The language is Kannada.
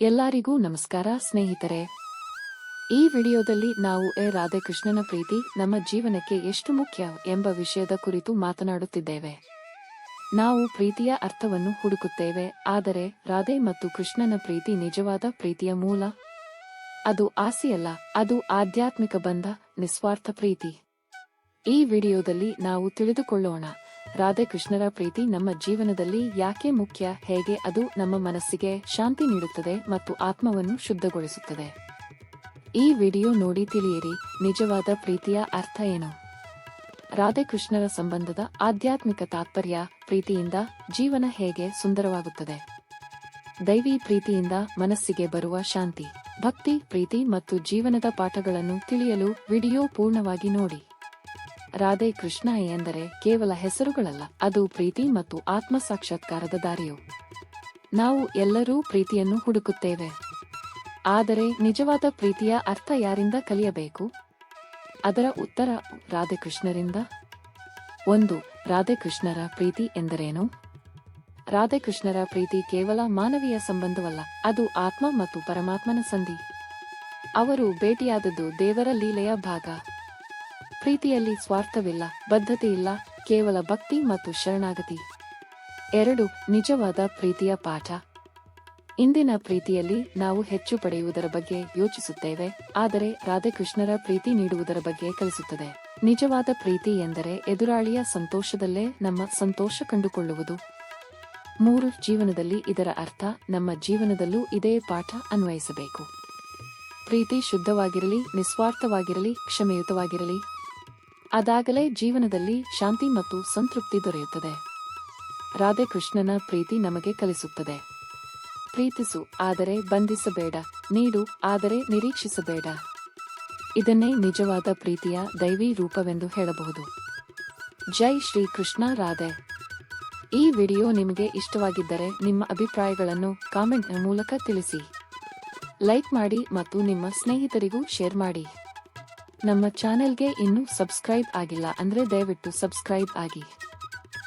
ಎಲ್ಲರಿಗೂ ನಮಸ್ಕಾರ ಸ್ನೇಹಿತರೆ. ಈ ವಿಡಿಯೋದಲ್ಲಿ ನಾವು ಎ. ರಾಧಾಕೃಷ್ಣನ ಪ್ರೀತಿ, ನಮ್ಮ ಜೀವನಕ್ಕೆ ಎಷ್ಟು ಮುಖ್ಯ ಎಂಬ ವಿಷಯದ ಕುರಿತು ಮಾತನಾಡುತ್ತಿದ್ದೇವೆ. ನಾವು ಪ್ರೀತಿಯ ಅರ್ಥವನ್ನು ಹುಡುಕುತ್ತೇವೆ, ಆದರೆ ರಾಧೆ ಮತ್ತು ಕೃಷ್ಣನ ಪ್ರೀತಿ ನಿಜವಾದ ಪ್ರೀತಿಯ ಮೂಲ? ಅದು ಆಸೆಯಲ್ಲ ಅದು ಆಧ್ಯಾತ್ಮಿಕ ಬಂಧ, ನಿಸ್ವಾರ್ಥ ಪ್ರೀತಿ. ಈ ವಿಡಿಯೋದಲ್ಲಿ ನಾವು ತಿಳಿದುಕೊಳ್ಳೋಣ ರಾಧೆ ಕೃಷ್ಣರ ಪ್ರೀತಿ ನಮ್ಮ ಜೀವನದಲ್ಲಿ ಯಾಕೆ ಮುಖ್ಯ? ಹೇಗೆ ಅದು ನಮ್ಮ ಮನಸ್ಸಿಗೆ ಶಾಂತಿ ನೀಡುತ್ತದೆ ಮತ್ತು ಆತ್ಮವನ್ನು ಶುದ್ಧಗೊಳಿಸುತ್ತದೆ? ಈ ವಿಡಿಯೋ ನೋಡಿ ತಿಳಿಯಿರಿ. ನಿಜವಾದ ಪ್ರೀತಿಯ ಅರ್ಥ ಏನು? ರಾಧೆ ಕೃಷ್ಣರ ಸಂಬಂಧದ ಆಧ್ಯಾತ್ಮಿಕ ತಾತ್ಪರ್ಯ ಪ್ರೀತಿಯಿಂದ ಜೀವನ ಹೇಗೆ ಸುಂದರವಾಗುತ್ತದೆ? ದೈವಿ ಪ್ರೀತಿಯಿಂದ ಮನಸ್ಸಿಗೆ ಬರುವ ಶಾಂತಿ, ಭಕ್ತಿ, ಪ್ರೀತಿ ಮತ್ತು ಜೀವನದ ಪಾಠಗಳನ್ನು ತಿಳಿಯಲು ವಿಡಿಯೋ ಪೂರ್ಣವಾಗಿ ನೋಡಿ. ರಾಧೆ ಕೃಷ್ಣ ಎಂದರೆ ಕೇವಲ ಹೆಸರುಗಳಲ್ಲ, ಅದು ಪ್ರೀತಿ ಮತ್ತು ಆತ್ಮ ಸಾಕ್ಷಾತ್ಕಾರದ ದಾರಿಯು. ನಾವು ಎಲ್ಲರೂ ಪ್ರೀತಿಯನ್ನು ಹುಡುಕುತ್ತೇವೆ. ಆದರೆ ನಿಜವಾದ ಪ್ರೀತಿಯ ಅರ್ಥ ಯಾರಿಂದ ಕಲಿಯಬೇಕು? ಅದರ ಉತ್ತರ ರಾಧೆಕೃಷ್ಣರಿಂದ ಒಂದು ರಾಧೆಕೃಷ್ಣರ ಪ್ರೀತಿ ಎಂದರೇನು? ರಾಧೆಕೃಷ್ಣರ ಪ್ರೀತಿ ಕೇವಲ ಮಾನವೀಯ ಸಂಬಂಧವಲ್ಲ, ಅದು ಆತ್ಮ ಮತ್ತು ಪರಮಾತ್ಮನ ಸಂಧಿ. ಅವರು ಭೇಟಿಯಾದದ್ದು ದೇವರ ಲೀಲೆಯ ಭಾಗ. ಪ್ರೀತಿಯಲ್ಲಿ ಸ್ವಾರ್ಥವಿಲ್ಲ, ಬದ್ಧತೆಯಿಲ್ಲ, ಕೇವಲ ಭಕ್ತಿ ಮತ್ತು ಶರಣಾಗತಿ. ಎರಡು, ನಿಜವಾದ ಪ್ರೀತಿಯ ಪಾಠ. ಇಂದಿನ ಪ್ರೀತಿಯಲ್ಲಿ ನಾವು ಹೆಚ್ಚು ಪಡೆಯುವುದರ ಬಗ್ಗೆ ಯೋಚಿಸುತ್ತೇವೆ, ಆದರೆ ರಾಧಾಕೃಷ್ಣರ ಪ್ರೀತಿ ನೀಡುವುದರ ಬಗ್ಗೆ ಕಲಿಸುತ್ತದೆ. ನಿಜವಾದ ಪ್ರೀತಿ ಎಂದರೆ ಎದುರಾಳಿಯ ಸಂತೋಷದಲ್ಲೇ ನಮ್ಮ ಸಂತೋಷ ಕಂಡುಕೊಳ್ಳುವುದು. ಮೂರು, ಜೀವನದಲ್ಲಿ ಇದರ ಅರ್ಥ, ನಮ್ಮ ಜೀವನದಲ್ಲೂ ಇದೇ ಪಾಠ ಅನ್ವಯಿಸಬೇಕು. ಪ್ರೀತಿ ಶುದ್ಧವಾಗಿರಲಿ, ನಿಸ್ವಾರ್ಥವಾಗಿರಲಿ, ಕ್ಷಮೆಯುತವಾಗಿರಲಿ ಅದಾಗಲೇ ಜೀವನದಲ್ಲಿ ಶಾಂತಿ ಮತ್ತು ಸಂತೃಪ್ತಿ ದೊರೆಯುತ್ತದೆ. ರಾಧೆಕೃಷ್ಣನ ಪ್ರೀತಿ ನಮಗೆ ಕಲಿಸುತ್ತದೆ. ಪ್ರೀತಿಸು, ಆದರೆ ಬಂಧಿಸಬೇಡ. ನೀಡು, ಆದರೆ ನಿರೀಕ್ಷಿಸಬೇಡ. ಇದನ್ನೇ ನಿಜವಾದ ಪ್ರೀತಿಯ ದೈವಿ ರೂಪವೆಂದು ಹೇಳಬಹುದು. ಜೈ ಶ್ರೀ ಕೃಷ್ಣ ರಾಧೆ. ಈ ವಿಡಿಯೋ ನಿಮಗೆ ಇಷ್ಟವಾಗಿದ್ದರೆ ನಿಮ್ಮ ಅಭಿಪ್ರಾಯಗಳನ್ನು ಕಾಮೆಂಟ್ನ ಮೂಲಕ ತಿಳಿಸಿ. ಲೈಕ್ ಮಾಡಿ ಮತ್ತು ನಿಮ್ಮ ಸ್ನೇಹಿತರಿಗೂ ಶೇರ್ ಮಾಡಿ. ನಮ್ಮ ಚಾನೆಲ್ಗೆ ಇನ್ನೂ ಸಬ್ಸ್ಕ್ರೈಬ್ ಆಗಿಲ್ಲ ಅಂದ್ರೆ ದಯವಿಟ್ಟು ಸಬ್ಸ್ಕ್ರೈಬ್ ಆಗಿ.